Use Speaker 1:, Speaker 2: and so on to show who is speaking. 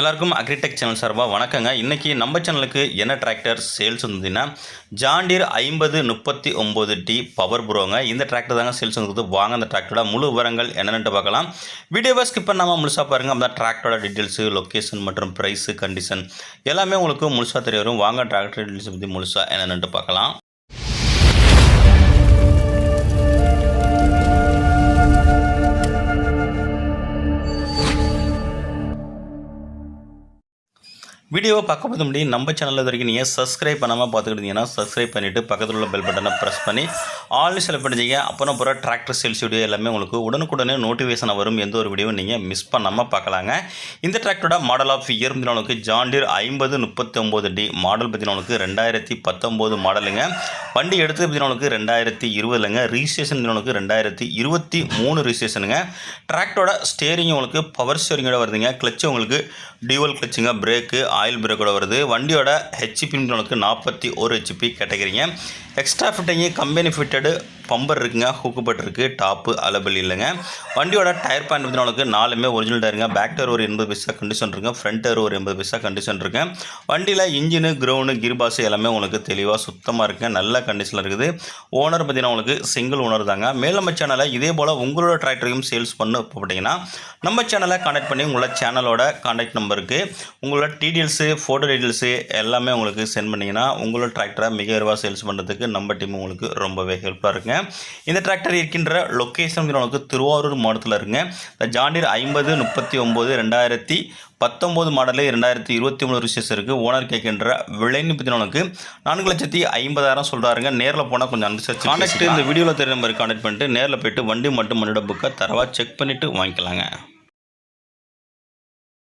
Speaker 1: எல்லாருக்கும் agritech channel சார்பாக வணக்கங்க. இன்றைக்கி நம்ம சேனலுக்கு என்ன டிராக்டர் சேல்ஸ் வந்ததுன்னா ஜாண்டீர் ஐம்பது முப்பத்தி ஒம்பது டி பவர் ப்ரோங்க. இந்த டிராக்டர் தாங்க சேல்ஸ் வந்தது வாங்க அந்த டிராக்டரோட முழு விவரங்கள் என்னென்னு பார்க்கலாம். வீடியோவை ஸ்கிப் பண்ணாமல் முழுசாக பாருங்கள் அந்த டிராக்டரோட டீட்டெயில்ஸு லொக்கேஷன் மற்றும் ப்ரைஸு கண்டிஷன் எல்லாமே உங்களுக்கு முழுசாக தெரிய வரும். வாங்க டிராக்டர் டீட்டெயில்ஸ் பற்றி முழுசாக என்னென்னு பார்க்கலாம். வீடியோவை பார்க்க பார்த்து முடியும் நம்ம சேனலில் இது வரைக்கும் நீங்கள் சப்ஸ்கிரைப் பண்ணாமல் பார்த்துக்கிட்டு இருந்தீங்கன்னா சப்ஸ்கிரைப் பண்ணிவிட்டு பக்கத்தில் உள்ள பெல் பட்டனை ப்ரெஸ் பண்ணி ஆல்னு செலக்ட் பண்ணிங்க அப்புறம் போகிற டிராக்டர் சேல்ஸ் வீடியோ எல்லாமே உங்களுக்கு உடனுக்குடனே நோட்டிஃபிகேஷன் வரும். எந்த ஒரு வீடியோவும் நீங்கள் மிஸ் பண்ணாமல் பார்க்கலாங்க. இந்த டிராக்டரோட மாடல் ஆஃப் இயர் உங்களுக்கு ஜாண்டியர் ஐம்பது முப்பத்தி ஒம்பது டி மாடல் பற்றினவனுக்கு ரெண்டாயிரத்தி பத்தொம்போது மாடலுங்க வண்டி எடுத்து பற்றினவனுக்கு ரெண்டாயிரத்தி இருபதுலங்க. ரிஜிஸ்ட்ரேஷன் உங்களுக்கு ரெண்டாயிரத்தி இருபத்தி மூணு ரிஜிஸ்ட்ரேஷனுங்க டிராக்டரோட ஸ்டேரிங் உங்களுக்கு பவர் ஸ்டேரிங்கோட வருதுங்க. கிளச்சு உங்களுக்கு டியூவல் கிளச்சுங்க பிரேக்கு ஆயில் பிரேக்கோட வருது. வண்டியோட ஹெச்பி உங்களுக்கு நாற்பத்தி ஒரு HP கேட்டகிரிங்க. Extra fitting company fitted bumper இருக்குங்க பட் இருக்குது டாப்பு அலபிள் இல்லைங்க. வண்டியோட டயர் பாயிண்ட் வந்து உங்களுக்கு நாலுமே ஒரிஜினல் டயருங்க பேக் டயர் ஒரு எண்பது பைசா கண்டிஷன் இருக்குங்க ஃப்ரண்ட் டயர் ஒரு எண்பது பைசா கண்டிஷன் இருக்கு. வண்டியில் இன்ஜினு கிரவுண்டு கிர்பாஸ் எல்லாமே உங்களுக்கு தெளிவாக சுத்தமாக இருக்குங்க. நல்ல கண்டிஷனில் இருக்குது. ஓனர் பார்த்தீங்கன்னா உங்களுக்கு சிங்கிள் ஓனர் தாங்க. மேல் நம்ம சேனலை இதே போல் உங்களோட டிராக்டரையும் சேல்ஸ் பண்ண போட்டிங்கன்னா நம்ம சேனலை கான்டாக்ட் பண்ணி உங்களோட சேனலோட கான்டாக்ட் நம்பருக்கு உங்களோட டீட்டெயில்ஸு ஃபோட்டோ டீட்டெயில்ஸு எல்லாமே உங்களுக்கு சென்ட் பண்ணிங்கன்னா உங்களோட டிராக்டரை மிக விரைவாக சேல்ஸ் பண்ணுறதுக்கு நம்ம டீம் உங்களுக்கு ரொம்பவே ஹெல்ப்ஃபுல்லாக இருக்குங்க. இந்த டிராக்டர் இருக்கின்ற லொக்கேஷன் உங்களுக்கு திருவாரூர் மாவட்டத்தில் இருக்குங்க. இந்த ஜாண்டீர் ஐம்பது முப்பத்தி ஒம்பது ரெண்டாயிரத்தி பத்தொம்போது மாடலு ரெண்டாயிரத்தி இருபத்தி மூணு ரிசர்ஸ் இருக்குது ஓனர் கேட்கின்ற விலைன்னு பற்றினவனுக்கு நான்கு லட்சத்தி ஐம்பதாயிரம் சொல்கிறாருங்க நேரில் போனால் கொஞ்சம் அனுசரிச்சு கான்டாக்ட் இந்த வீடியோவில் தெரிய நம்பருக்கு கான்டாக்ட் பண்ணிட்டு நேரில் போயிட்டு வண்டி மட்டும் மண்ணிட புக்கை தரவாக செக் பண்ணிவிட்டு வாங்கிக்கலாங்க.